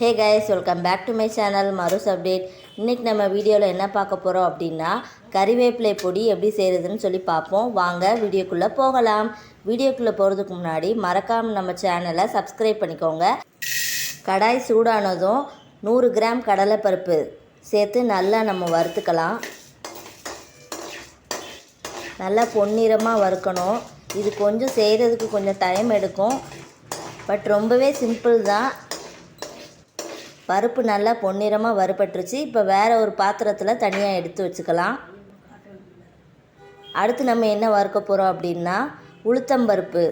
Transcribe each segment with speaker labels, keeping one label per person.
Speaker 1: Hey guys welcome back to my channel மருஸ் update இன்றைக்கி நம்ம வீடியோவில் என்ன பார்க்க போகிறோம் அப்படின்னா கறிவேப்பிலை பொடி எப்படி செய்கிறதுன்னு சொல்லி பார்ப்போம். வாங்க வீடியோக்குள்ளே போகலாம். வீடியோக்குள்ளே போகிறதுக்கு முன்னாடி மறக்காமல் நம்ம சேனலை சப்ஸ்கிரைப் பண்ணிக்கோங்க. கடாய் சூடானதும் நூறு கிராம் கடலைப்பருப்பு சேர்த்து நல்லா நம்ம வறுத்துக்கலாம். நல்லா பொன்னிறமாக வறுக்கணும். இது கொஞ்சம் செய்கிறதுக்கு கொஞ்சம் டைம் எடுக்கும். பட் ரொம்பவே சிம்பிள் தான். பருப்பு நல்லா பொன்னிறமாக வறுபட்டுருச்சு. இப்போ வேறு ஒரு பாத்திரத்தில் தனியாக எடுத்து வச்சுக்கலாம். அடுத்து நம்ம என்ன வறுக்க போகிறோம் அப்படின்னா உளுத்தம்பருப்பு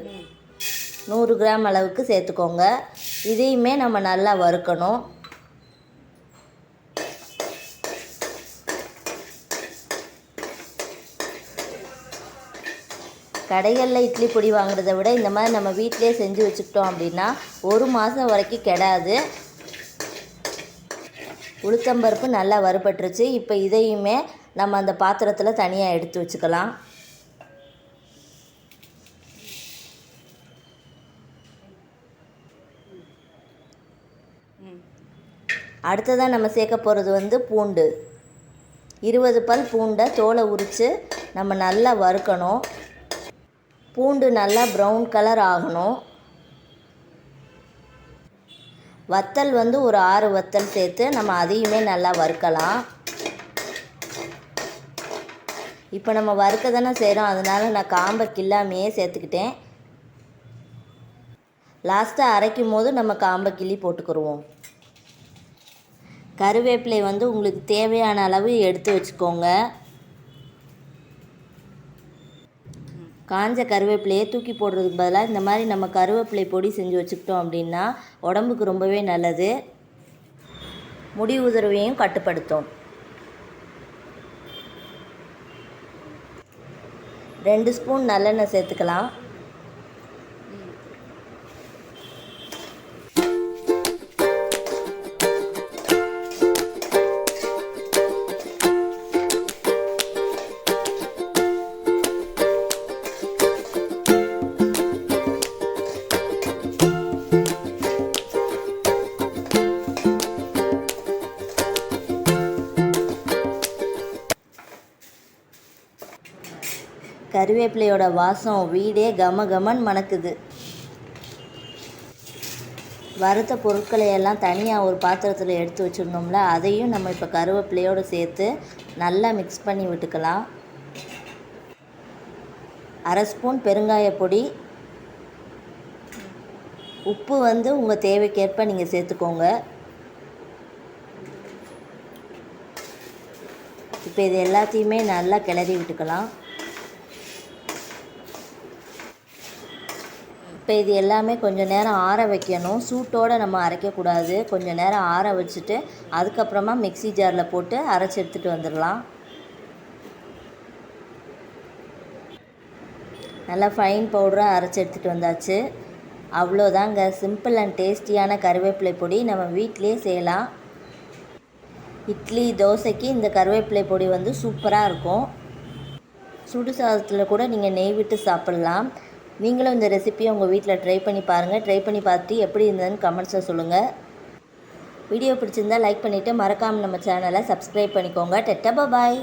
Speaker 1: நூறு கிராம் அளவுக்கு சேர்த்துக்கோங்க. இதையுமே நம்ம நல்லா வறுக்கணும். கடைகளில் இட்லி பொடி வாங்குறத விட இந்த மாதிரி நம்ம வீட்டிலே செஞ்சு வச்சுக்கிட்டோம் அப்படின்னா ஒரு மாதம் வரைக்கும் கெடாது. உளுத்தம்பருப்பு நல்லா வறுபட்டுருச்சு. இப்போ இதையுமே நம்ம அந்த பாத்திரத்தில் தனியாக எடுத்து வச்சுக்கலாம். அடுத்ததாக நம்ம சேர்க்க போகிறது வந்து பூண்டு. இருபது பல் பூண்டை தோலை உரித்து நம்ம நல்லா வறுக்கணும். பூண்டு நல்லா ப்ரௌன் கலர் ஆகணும். வத்தல் வந்து ஒரு ஆறு வத்தல் சேர்த்து நம்ம அதையுமே நல்லா வறுக்கலாம். இப்போ நம்ம வறுக்க தானே செய்கிறோம் அதனால் நான் காம்பை கில்லாமையே சேர்த்துக்கிட்டேன். லாஸ்ட்டாக அரைக்கும் போது நம்ம காம்பை கிள்ளி போட்டுக்கிடுவோம் கருவேப்பிலை வந்து உங்களுக்கு தேவையான அளவு எடுத்து வச்சுக்கோங்க. காஞ்ச கருவேப்பிலையை தூக்கி போடுறதுக்கு பதிலாக இந்த மாதிரி நம்ம கருவேப்பிலை பொடி செஞ்சு வச்சுக்கிட்டோம் அப்படின்னா உடம்புக்கு ரொம்பவே நல்லது. முடி உதிரவையும் கட்டுப்படுத்தும். ரெண்டு ஸ்பூன் நல்லெண்ணெய் சேர்த்துக்கலாம். கருவேப்பிலையோட வாசம் வீடே கம கமன் மணக்குது. வறுத்த பொருட்களை எல்லாம் தனியாக ஒரு பாத்திரத்தில் எடுத்து வச்சுருந்தோம்ல அதையும் நம்ம இப்போ கருவேப்பிலையோடு சேர்த்து நல்லா மிக்ஸ் பண்ணி விட்டுக்கலாம். அரை ஸ்பூன் பெருங்காய பொடி. உப்பு வந்து உங்கள் தேவைக்கேற்ப நீங்கள் சேர்த்துக்கோங்க. இப்போ இது எல்லாத்தையுமே நல்லா கிளறி விட்டுக்கலாம். இப்போ இது எல்லாமே கொஞ்சம் நேரம் ஆற வைக்கணும். சூட்டோடு நம்ம அரைக்கக்கூடாது. கொஞ்சம் நேரம் ஆற வச்சுட்டு அதுக்கப்புறமா மிக்ஸி ஜாரில் போட்டு அரைச்சி எடுத்துகிட்டு வந்துடலாம். நல்லா ஃபைன் பவுடராக அரைச்சி எடுத்துகிட்டு வந்தாச்சு. அவ்வளோதாங்க. சிம்பிள் அண்ட் டேஸ்டியான கருவேப்பிலை பொடி நம்ம வீட்டிலே செய்யலாம். இட்லி தோசைக்கு இந்த கருவேப்பிலை பொடி வந்து சூப்பராக இருக்கும். சுடு சாதத்தில் கூட நீங்கள் நெய் விட்டு சாப்பிட்லாம். நீங்களும் இந்த ரெசிப்பியை உங்கள் வீட்டில் ட்ரை பண்ணி பாருங்கள் ட்ரை பண்ணி பார்த்துட்டு எப்படி இருந்ததுன்னு கமெண்ட்ஸில் சொல்லுங்கள் வீடியோ பிடிச்சிருந்தால் லைக் பண்ணிவிட்டு மறக்காமல் நம்ம சேனலை சப்ஸ்கிரைப் பண்ணிக்கோங்க. டெட்டா பாய்